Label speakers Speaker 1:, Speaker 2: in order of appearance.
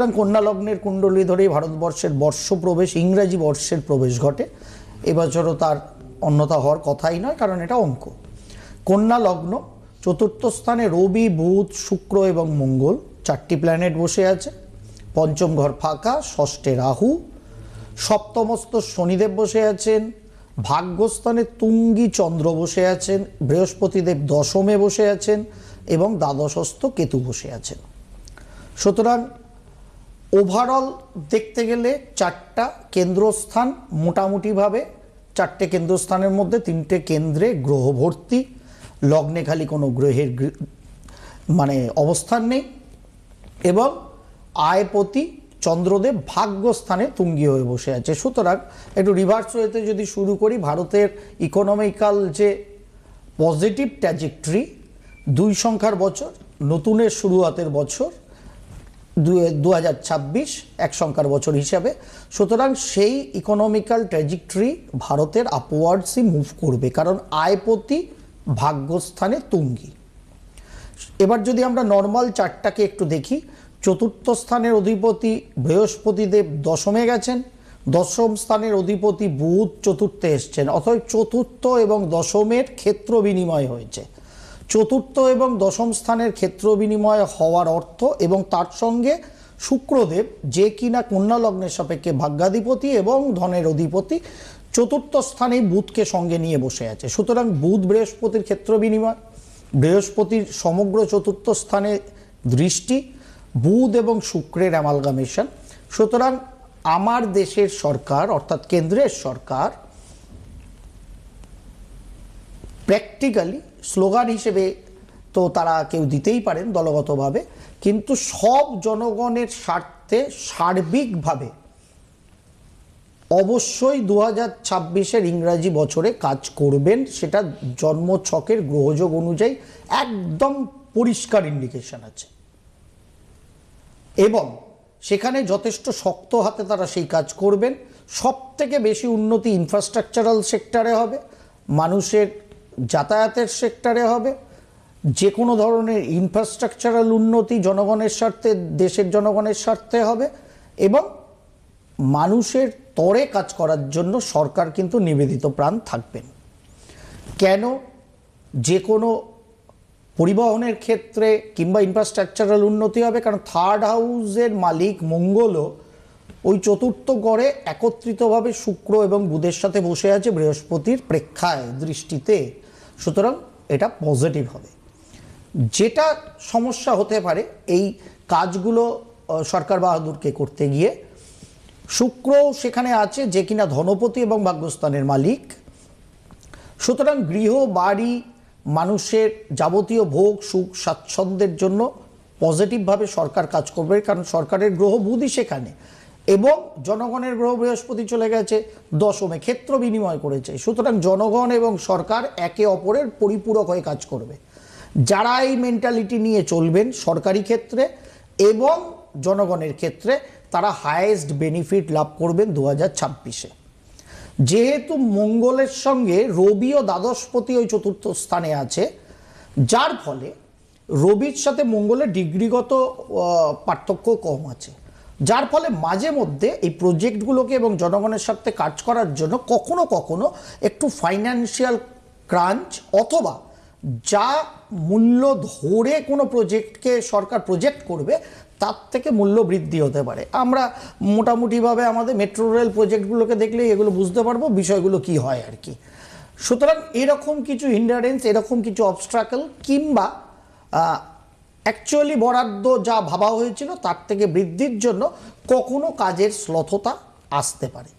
Speaker 1: সুতরাং কন্যা লগ্নের কুণ্ডলী ধরেই ভারতবর্ষের বর্ষ প্রবেশ ইংরাজি বর্ষের প্রবেশ ঘটে। এবছরও তার অন্যথা হওয়ার কথাই নয়, কারণ এটা অঙ্ক। কন্যা লগ্ন চতুর্থ স্থানে রবি, বুধ, শুক্র এবং মঙ্গল চারটি প্ল্যানেট বসে আছে। পঞ্চম ঘর ফাঁকা, ষষ্ঠে রাহু। সপ্তমস্ত শনিদেব বসে আছেন। ভাগ্যস্থানে তুঙ্গি চন্দ্র বসে আছেন। বৃহস্পতিদেব দশমে বসে আছেন এবং দ্বাদশস্থ কেতু বসে আছেন। সুতরাং ওভারঅল দেখতে গেলে চারটা কেন্দ্রস্থান মোটামুটিভাবে চারটে কেন্দ্রস্থানের মধ্যে তিনটে কেন্দ্রে গ্রহ ভর্তি লগ্নে খালি কোনো গ্রহের মানে অবস্থান নেই। এবং আয়পতি চন্দ্রদেব ভাগ্যস্থানে তুঙ্গি হয়ে বসে আছে। সুতরাং একটু রিভার্স ওয়েতে যদি শুরু করি, ভারতের ইকোনমিক্যাল যে পজিটিভ ট্র্যাজেক্টরি দুই সংখ্যার বছর, নতুনের শুরুয়াতের বছর দু হাজার ছাব্বিশ এক সংখ্যার বছর হিসাবে। সুতরাং সেই ইকোনমিক্যাল ট্র্যাজেক্টরি ভারতের আপওয়ার্ডসই মুভ করবে, কারণ আয়পতি ভাগ্যস্থানে তুঙ্গি। এবার যদি আমরা নর্মাল চারটাকে একটু দেখি, চতুর্থ স্থানের অধিপতি বৃহস্পতিদেব দশমে গেছেন, দশম স্থানের অধিপতি বুধ চতুর্থে এসছেন, অথবা চতুর্থ এবং দশমের ক্ষেত্র বিনিময় হয়েছে। চতুর্থ এবং দশম স্থানের ক্ষেত্র বিনিময় হওয়ার অর্থ এবং তার সঙ্গে শুক্রদেব যে কিনা কন্যা লগ্নের সাপেক্ষে ভাগ্যাধিপতি এবং ধনের অধিপতি চতুর্থ স্থানে বুধকে সঙ্গে নিয়ে বসে আছে। সুতরাং বুধ বৃহস্পতির ক্ষেত্র বিনিময়, বৃহস্পতির সমগ্র চতুর্থ স্থানে দৃষ্টি, বুধ এবং শুক্রের অ্যামালগামেশন। সুতরাং আমার দেশের সরকার অর্থাৎ কেন্দ্রের সরকার প্র্যাকটিক্যালি স্লোগান হিসেবে তো তারা কেউ দিতেই পারেন দলগতভাবে, কিন্তু সব জনগণের স্বার্থে সার্বিকভাবে অবশ্যই দু হাজার ছাব্বিশের ইংরাজি বছরে কাজ করবেন, সেটা জন্মছকের গ্রহযোগ অনুযায়ী একদম পরিষ্কার ইন্ডিকেশন আছে। এবং সেখানে যথেষ্ট শক্ত হাতে তারা সেই কাজ করবেন। সব থেকে বেশি উন্নতি ইনফ্রাস্ট্রাকচারাল সেক্টরে হবে। মানুষের যাতায়াতের সেক্টরে হবে। যে কোনো ধরনের ইনফ্রাস্ট্রাকচারাল উন্নতি জনগণের স্বার্থে, দেশের জনগণের স্বার্থে হবে এবং মানুষের তরে কাজ করার জন্য সরকার কিন্তু নিবেদিত প্রাণ থাকবেন। কেন? যে কোনো পরিবহনের ক্ষেত্রে কিংবা ইনফ্রাস্ট্রাকচারাল উন্নতি হবে, কারণ থার্ড হাউসের মালিক মঙ্গলও ওই চতুর্থ গড়ে একত্রিতভাবে শুক্র এবং বুধের সাথে বসে আছে বৃহস্পতির প্রেক্ষায় দৃষ্টিতে। সুতরাং এটা পজিটিভ হবে। যেটা সমস্যা হতে পারে, এই কাজগুলো সরকার বাহাদুরকে করতে গিয়ে শুক্র সেখানে আছে যে কিনা ধনপতি এবং ভাগ্যস্থানের মালিক। সুতরাং গৃহ, বাড়ি, মানুষের যাবতীয় ভোগ, সুখ, স্বাচ্ছন্দ্যের জন্য পজিটিভভাবে সরকার কাজ করবে, কারণ সরকারের গ্রহ বুধই সেখানে। এবং জনগণের গ্রহ বৃহস্পতি চলে গেছে দশমে, ক্ষেত্র বিনিময় করেছে। সুতরাং জনগণ এবং সরকার একে অপরের পরিপূরক হয়ে কাজ করবে। যারা এই মেন্টালিটি নিয়ে চলবেন সরকারি ক্ষেত্রে এবং জনগণের ক্ষেত্রে, তারা হায়েস্ট বেনিফিট লাভ করবেন দু হাজার ছাব্বিশে। যেহেতু মঙ্গলের সঙ্গে রবি ও দ্বাদশপতি ওই চতুর্থ স্থানে আছে, যার ফলে রবির সাথে মঙ্গলের ডিগ্রিগত পার্থক্য কম আছে। যার ফলে মাঝে মধ্যে এই প্রজেক্টগুলোকে এবং জনগণের সাথে কাজ করার জন্য কখনো কখনো একটু ফাইন্যান্সিয়াল ক্রাঞ্চ অথবা যা মূল্য ধরে কোনো প্রজেক্টকে সরকার প্রজেক্ট করবে, তার থেকে মূল্য বৃদ্ধি হতে পারে। আমরা মোটামুটিভাবে আমাদের মেট্রো রেল প্রজেক্টগুলোকে দেখলেই এগুলো বুঝতে পারব বিষয়গুলো কি হয় আর কি। সুতরাং এরকম কিছু হিন্ডারেন্স এরকম কিছু অবস্ট্রাকল কিংবা অ্যাকচুয়ালি বরাদ্দ যা ভাবা হয়েছিল তার থেকে বৃদ্ধির জন্য কখনো কাজের শ্লথতা আসতে পারে।